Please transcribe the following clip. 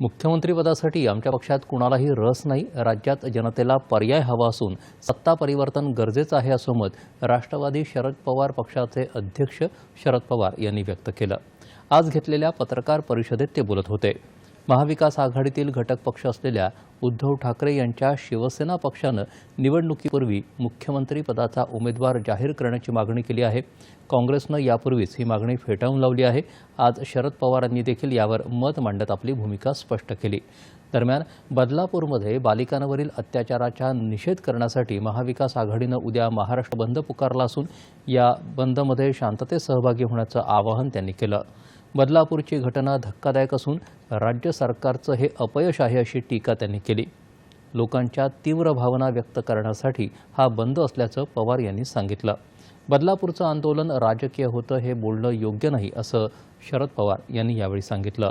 मुख्यमंत्रीपदासाठी आमच्या पक्षात कुणालाही रस नाही. राज्यात जनतेला पर्याय हवा असून सत्ता परिवर्तन गरजेचं आहे असं मत राष्ट्रवादी शरद पवार पक्षाचे अध्यक्ष शरद पवार यांनी व्यक्त केलं. आज घेतलेल्या पत्रकार परिषदेत ते बोलत होते. महाविकास आघाडीतील घटक पक्ष असलेल्या उद्धव ठाकरे यांच्या शिवसेना पक्षानं निवडणुकीपूर्वी मुख्यमंत्रीपदाचा उमेदवार जाहीर करण्याची मागणी केली आहे. काँग्रेसनं यापूर्वीच ही मागणी फेटाळून लावली आहे. आज शरद पवारांनी देखील यावर मत मांडत आपली भूमिका स्पष्ट केली. दरम्यान बदलापूरमध्ये बालिकांवरील अत्याचाराचा निषेध करण्यासाठी महाविकास आघाडीनं उद्या महाराष्ट्र बंद पुकारला असून या बंदमध्ये शांततेत सहभागी होण्याचं आवाहन त्यांनी केलं. बदलापूरची घटना धक्कादायक असून राज्य सरकारचं हे अपयश आहे अशी टीका त्यांनी केली. लोकांच्या तीव्र भावना व्यक्त करण्यासाठी हा बंद असल्याचं पवार यांनी सांगितलं. बदलापूरचं आंदोलन राजकीय होतं हे बोलणं योग्य नाही असं शरद पवार यांनी यावेळी सांगितलं.